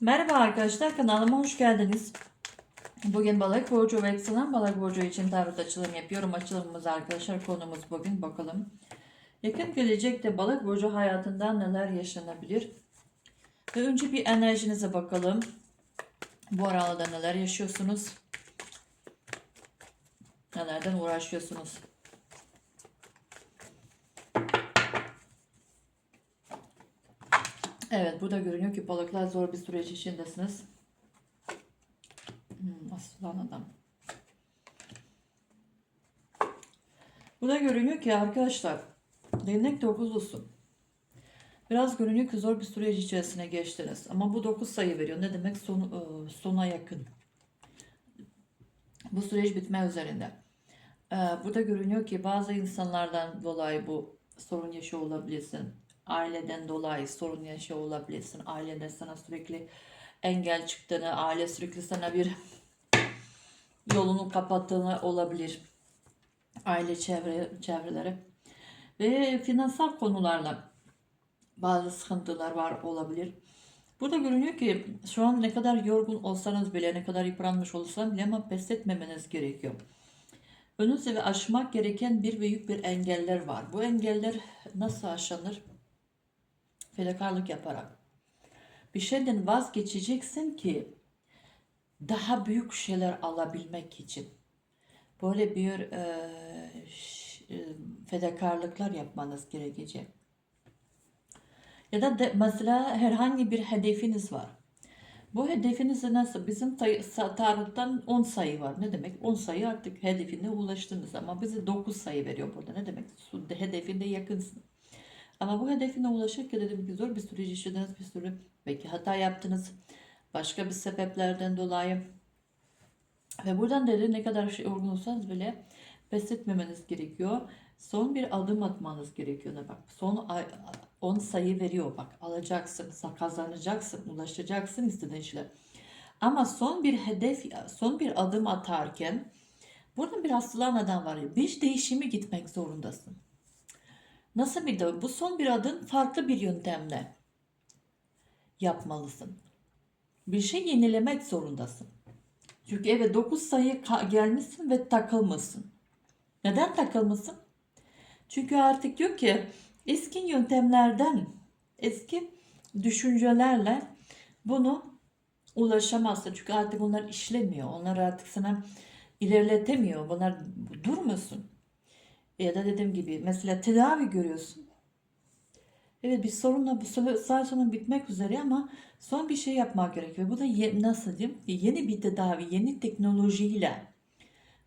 Merhaba arkadaşlar kanalıma hoş geldiniz. Bugün balık burcu ve yükselen balık burcu için tarot açılım yapıyorum. Açılımımız arkadaşlar konumuz bugün bakalım. Yakın gelecekte balık burcu hayatından neler yaşanabilir? Ve önce bir enerjinize bakalım. Bu arada neler yaşıyorsunuz? Nelerden uğraşıyorsunuz? Evet burada görünüyor ki balıklar zor bir süreç içindesiniz. Hmm, aslan adam. Burada görünüyor ki arkadaşlar değnek dokuzlusun. Biraz görünüyor ki zor bir süreç içerisine geçtiniz. Ama bu 9 sayı veriyor. Ne demek? Son, e, sona yakın. Bu süreç bitme üzerinde. Ee, Burada görünüyor ki bazı insanlardan dolayı bu sorun yaşıyor olabilirsin. Aileden dolayı sorun yaşıyor olabilirsin. Ailede sana sürekli engel çıktığını, aile sürekli sana bir yolunu kapattığını olabilir. Aile çevre, çevreleri. Ve finansal konularla bazı sıkıntılar var olabilir. Burada görünüyor ki şu an ne kadar yorgun olsanız bile, ne kadar yıpranmış olsanız bile ama pes etmemeniz gerekiyor. Önünüzde ve aşmak gereken bir büyük bir engeller var. Bu engeller nasıl aşılır? Fedakarlık yaparak. Bir şeyden vazgeçeceksin ki daha büyük şeyler alabilmek için. Böyle bir e, e, fedakarlıklar yapmanız gerekecek. Ya da de, mesela herhangi bir hedefiniz var. Bu hedefinizi nasıl? Bizim tarottan 10 sayı var. Ne demek? 10 sayı artık hedefine ulaştınız ama bize 9 sayı veriyor burada. Ne demek? Hedefinde yakınsın. Ama bu hedefine ulaşırken dedim ki zor bir süreç yaşadınız bir sürü. Belki hata yaptınız. Başka bir sebeplerden dolayı. Ve buradan dedi ne kadar şey yorgun olsanız bile pes etmemeniz gerekiyor. Son bir adım atmanız gerekiyor. Ne bak son ay- 10 sayı veriyor bak alacaksın, kazanacaksın, ulaşacaksın istediğin şeyler. Ama son bir hedef, son bir adım atarken burada bir aslan adam var. Bir değişimi gitmek zorundasın. Nasıl bir de bu son bir adım farklı bir yöntemle yapmalısın. Bir şey yenilemek zorundasın. Çünkü evet 9 sayı gelmişsin ve takılmışsın. Neden takılmışsın? Çünkü artık diyor ki eski yöntemlerden, eski düşüncelerle bunu ulaşamazsın. Çünkü artık onlar işlemiyor. Onlar artık sana ilerletemiyor. Bunlar durmuyorsun. Ya da dediğim gibi mesela tedavi görüyorsun. Evet bir sorunla bu saat sonra bitmek üzere ama son bir şey yapmak gerekiyor. Bu da ye- nasıl diyeyim? Yeni bir tedavi, yeni teknolojiyle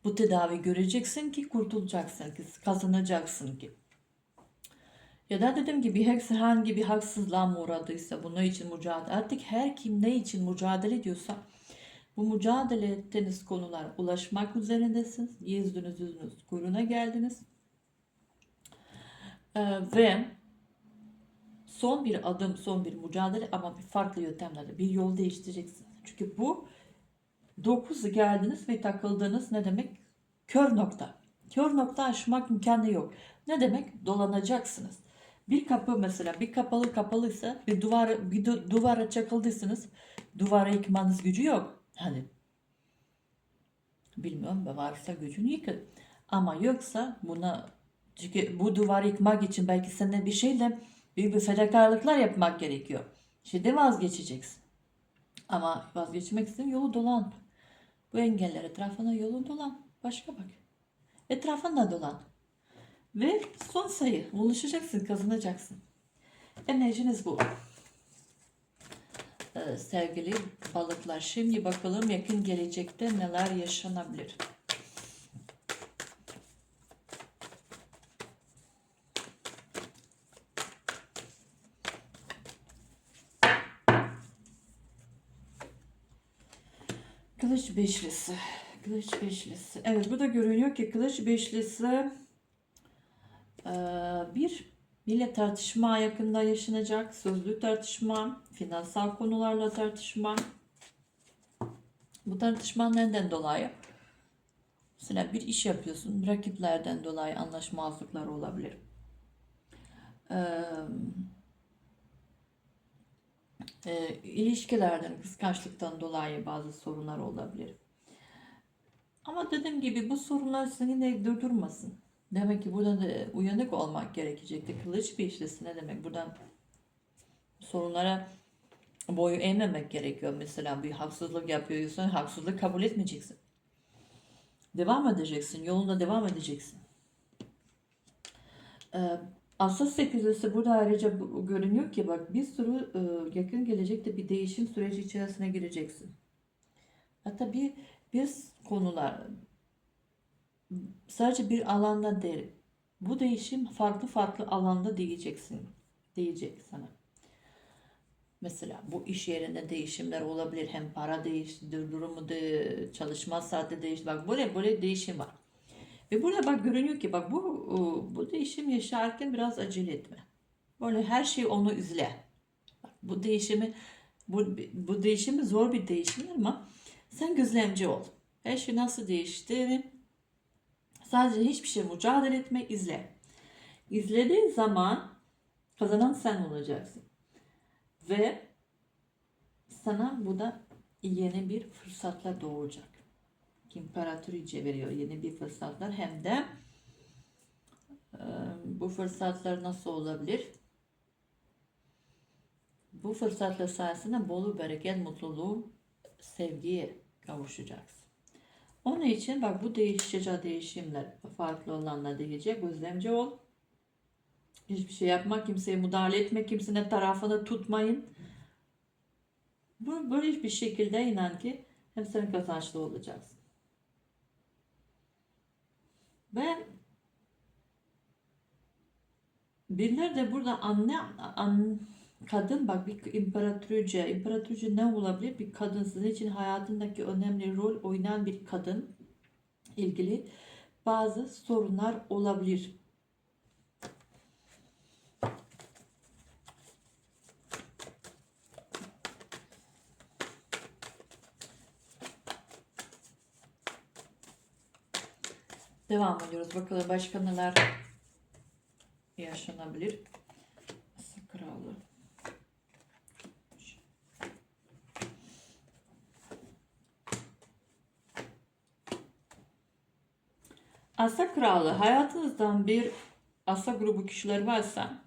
bu tedavi göreceksin ki kurtulacaksın ki kazanacaksın ki. Ya da dediğim gibi herhangi bir haksızlığa mı uğradıysa bunun için mücadele artık her kim ne için mücadele ediyorsa bu mücadele ettiğiniz konular ulaşmak üzerindesiniz. Yüzdünüz yüzünüz kuyruğuna geldiniz. Ee, ve son bir adım, son bir mücadele ama bir farklı yöntemlerle bir yol değiştireceksiniz. Çünkü bu 9 geldiniz ve takıldınız ne demek? Kör nokta. Kör nokta aşmak imkanı yok. Ne demek? Dolanacaksınız. Bir kapı mesela bir kapalı kapalıysa bir duvar bir du- duvara çakıldıysanız duvara yıkmanız gücü yok. Hani bilmiyorum varsa gücünü yıkın. Ama yoksa buna çünkü bu duvarı yıkmak için belki seninle bir şeyle büyük bir fedakarlıklar yapmak gerekiyor. Şimdi vazgeçeceksin. Ama vazgeçmek için yolu dolan. Bu engeller etrafına yolu dolan. Başka bak. Etrafında dolan. Ve son sayı. Ulaşacaksın, kazanacaksın. Enerjiniz bu. Ee, sevgili balıklar. Şimdi bakalım yakın gelecekte neler yaşanabilir. Kılıç beşlisi. Kılıç beşlisi. Evet burada görünüyor ki kılıç beşlisi eee, bir bile tartışma yakında yaşanacak. Sözlü tartışma, finansal konularla tartışma. Bu tartışma neden dolayı? Mesela bir iş yapıyorsun. Rakiplerden dolayı anlaşmazlıklar olabilir. Eee E, ilişkilerden, kıskançlıktan dolayı bazı sorunlar olabilir. Ama dediğim gibi bu sorunlar seni de durdurmasın. Demek ki burada da uyanık olmak gerekecekti. Kılıç bir işlesi ne demek? Buradan sorunlara boyu eğmemek gerekiyor. Mesela bir haksızlık yapıyorsan haksızlık kabul etmeyeceksin. Devam edeceksin. Yolunda devam edeceksin. Ee, Asas sekizlisi burada ayrıca görünüyor ki bak bir sürü e, yakın gelecekte bir değişim süreci içerisine gireceksin. Hatta bir bir konular sadece bir alanda değil. Bu değişim farklı farklı alanda diyeceksin. Diyecek sana. Mesela bu iş yerinde değişimler olabilir. Hem para değişti, durumu de, çalışma saati değişti. Bak böyle böyle değişim var. Ve burada bak görünüyor ki bak bu bu değişim yaşarken biraz acele etme. Böyle her şey onu. Bak, bu değişimi bu, bu değişimi zor bir değişim ama sen gözlemci ol. Her şey nasıl değişti? Sadece hiçbir şey mücadele etme, izle. İzlediğin zaman kazanan sen olacaksın. Ve sana bu da yeni bir fırsatlar doğacak. İmparatoriçe veriyor yeni bir fırsatlar hem de bu fırsatlar nasıl olabilir? Bu fırsatlar sayesinde bolu bereket, mutluluğu, sevgiye kavuşacaksın. Onun için bak bu değişecek değişimler farklı olanlar diyecek. Gözlemci ol. Hiçbir şey yapma, kimseye müdahale etme, kimsenin tarafını tutmayın. Bu böyle bir şekilde inan ki hem sen kazançlı olacaksın. Ve birileri de burada anne an, kadın bak bir imparatoriçe imparatoriçe ne olabilir bir kadın sizin için hayatındaki önemli rol oynayan bir kadın ilgili bazı sorunlar olabilir. Devam ediyoruz. Bakalım başka neler yaşanabilir. Kralı. Asa kralı hayatınızdan bir asa grubu kişiler varsa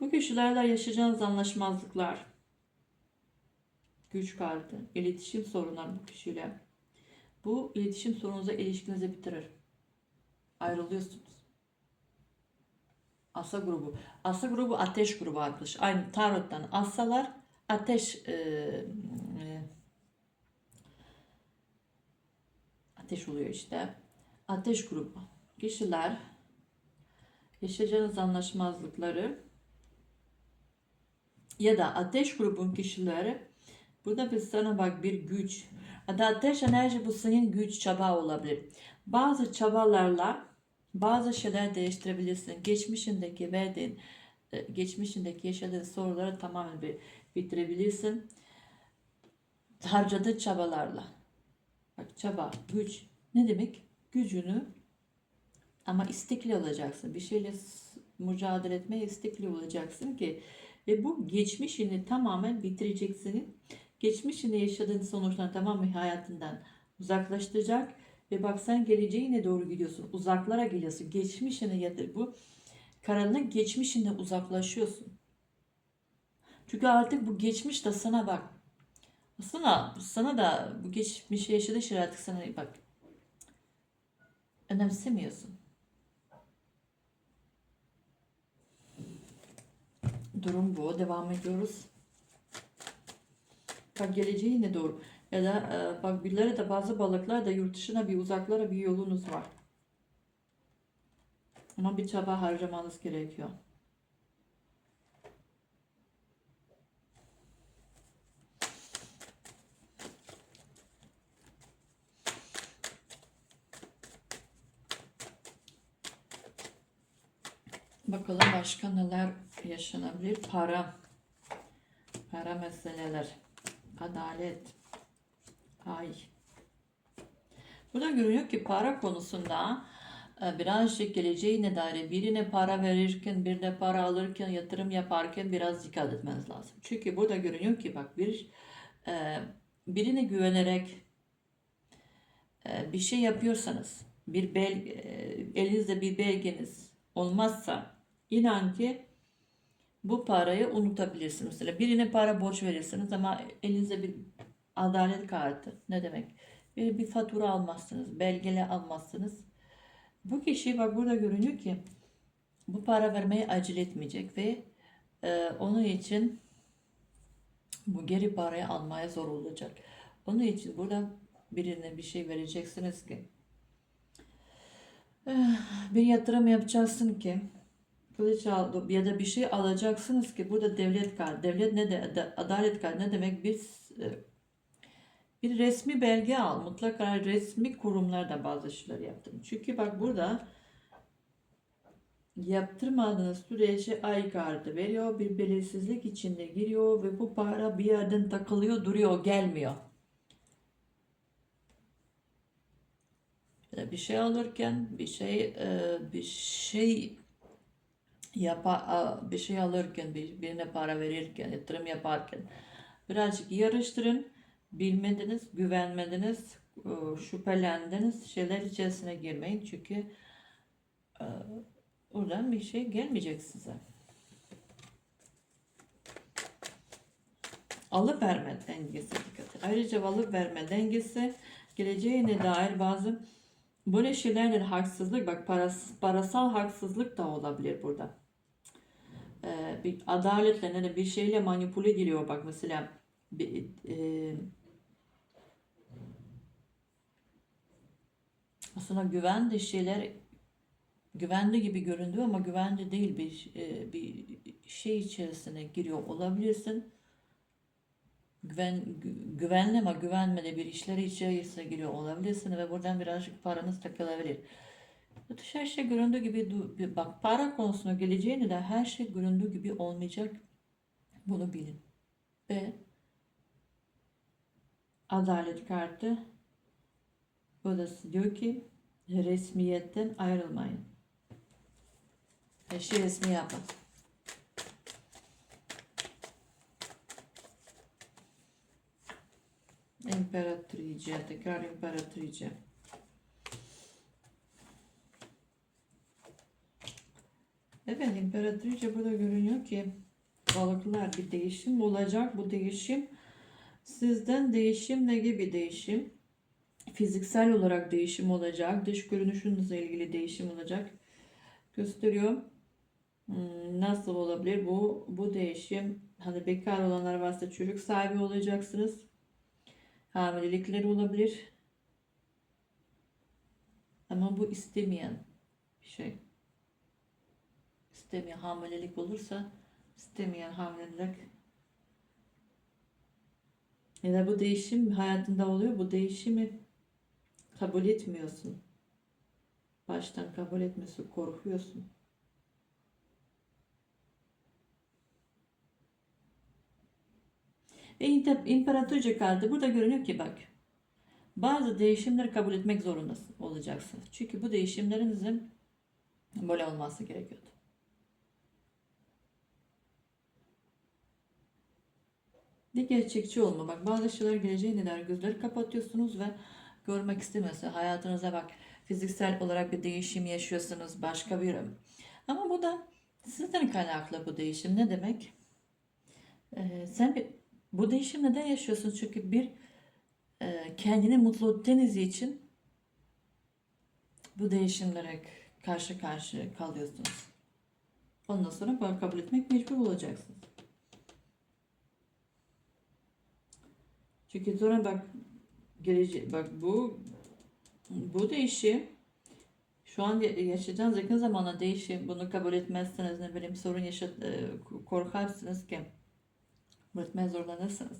bu kişilerle yaşayacağınız anlaşmazlıklar, güç kartı, iletişim sorunları bu kişiyle bu iletişim sorununuza ilişkinizi bitirir. Ayrılıyorsunuz. Asa grubu. Asa grubu ateş grubu arkadaş. Aynı tarottan asalar ateş e, e, ateş oluyor işte. Ateş grubu. Kişiler yaşayacağınız anlaşmazlıkları ya da ateş grubun kişileri burada bir sana bak bir güç Hatta ateş enerji bu senin güç çaba olabilir. Bazı çabalarla bazı şeyler değiştirebilirsin. Geçmişindeki verdiğin, e, geçmişindeki yaşadığın soruları tamamen bir bitirebilirsin. Harcadığı çabalarla. Bak çaba, güç. Ne demek? Gücünü ama istekli olacaksın. Bir şeyle mücadele etmeye istekli olacaksın ki ve bu geçmişini tamamen bitireceksin geçmişinde yaşadığın sonuçlar tamamen hayatından uzaklaştıracak ve bak sen geleceğine doğru gidiyorsun. Uzaklara geliyorsun. Geçmişine yadır bu. Karanlık geçmişinde uzaklaşıyorsun. Çünkü artık bu geçmiş de sana bak. Sana, sana da bu geçmişe yaşadığı şey artık sana bak. Önemsemiyorsun. Durum bu. Devam ediyoruz. Bak geleceğine doğru. Ya da e, bak birileri de bazı balıklar da yurt dışına bir uzaklara bir yolunuz var. Ama bir çaba harcamanız gerekiyor. Bakalım başka neler yaşanabilir. Para. Para meseleler. Adalet. Ay. Burada görünüyor ki para konusunda e, birazcık geleceğine dair birine para verirken, birine para alırken, yatırım yaparken biraz dikkat etmeniz lazım. Çünkü burada görünüyor ki bak bir e, birine güvenerek e, bir şey yapıyorsanız, bir bel, elinizde bir belgeniz olmazsa inan ki bu parayı unutabilirsiniz. Mesela birine para borç verirsiniz ama elinizde bir adalet kartı. Ne demek? Bir, bir fatura almazsınız, belgele almazsınız. Bu kişi bak burada görünüyor ki bu para vermeye acele etmeyecek ve e, onun için bu geri parayı almaya zor olacak. Onun için burada birine bir şey vereceksiniz ki eh, bir yatırım yapacaksın ki kılıç al ya da bir şey alacaksınız ki burada devlet kart. Devlet ne de da- adalet kart ne demek? Bir e, bir resmi belge al. Mutlaka resmi kurumlarda bazı şeyler yaptım. Çünkü bak burada yaptırmadığınız sürece ay kartı veriyor. Bir belirsizlik içinde giriyor ve bu para bir yerden takılıyor, duruyor, gelmiyor. Bir şey alırken bir şey e, bir şey yapa, bir şey alırken bir, birine para verirken yatırım yaparken birazcık yarıştırın bilmediniz güvenmediniz e, şüphelendiniz şeyler içerisine girmeyin. Çünkü e, oradan bir şey gelmeyecek size. Alıp verme dengesi dikkat ayrıca alıp verme dengesi geleceğine dair bazı böyle şeylerle haksızlık bak paras, parasal haksızlık da olabilir burada. Ee, bir adaletle ne bir şeyle manipüle ediliyor. Bak mesela bir, e, aslında güvenli şeyler güvenli gibi göründü ama güvenli değil bir e, bir şey içerisine giriyor olabilirsin. Güven gü- güvenli ama güvenmedi bir işler içerisine giriyor olabilirsin ve buradan birazcık paranız takılabilir. Zaten her şey göründüğü gibi bak para konusuna geleceğini de her şey göründüğü gibi olmayacak. Bunu bilin. Ve adalet kartı Burası diyor ki resmiyetten ayrılmayın. Her şey resmi yapın. İmparatrice, tekrar imparatrice. Evet, imparatrice burada görünüyor ki balıklar bir değişim olacak. Bu değişim sizden değişim ne gibi değişim? Fiziksel olarak değişim olacak. Dış görünüşünüzle ilgili değişim olacak. Gösteriyor. Hmm, Nasıl olabilir bu bu değişim? Hani bekar olanlar varsa çocuk sahibi olacaksınız. Hamilelikler olabilir. Ama bu istemeyen bir şey. İstemeyen hamilelik olursa istemeyen hamilelik ya da bu değişim hayatında oluyor. Bu değişimi kabul etmiyorsun. Baştan kabul etmiyorsun. Korkuyorsun. Ve imparatorca kaldı. Burada görünüyor ki bak. Bazı değişimleri kabul etmek zorundasın olacaksınız. Çünkü bu değişimlerinizin böyle olması gerekiyordu. Bir gerçekçi olma. Bak bazı şeyler geleceğe neler gözleri kapatıyorsunuz ve görmek istemiyorsunuz. Hayatınıza bak fiziksel olarak bir değişim yaşıyorsunuz. Başka bir ama bu da sizden kaynaklı bu değişim. Ne demek? Ee, sen bir, bu değişim neden yaşıyorsun? Çünkü bir e, kendini mutlu ettiğiniz için bu değişimlere karşı karşı kalıyorsunuz. Ondan sonra bunu kabul etmek mecbur olacaksınız. Çünkü sonra bak gelecek bak bu bu değişim şu an ya- yaşayacağınız yakın zamanda değişim bunu kabul etmezseniz ne bileyim sorun yaşat e, korkarsınız ki kabul etmeye zorlanırsınız.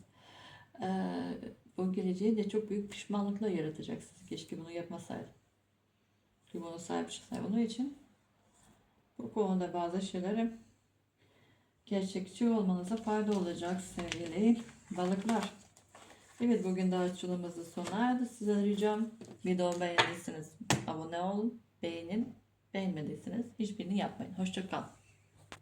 E, bu geleceği de çok büyük pişmanlıkla yaratacaksınız. Keşke bunu yapmasaydım. Çünkü bunu sahip çıksaydım. Onun için bu konuda bazı şeyleri gerçekçi olmanıza fayda olacak sevgili balıklar. Evet bugün de açılımımızın sona erdi. Size ricam videomu beğendiyseniz abone olun. beğenin. Beğenmediyseniz hiçbirini yapmayın. Hoşça kalın.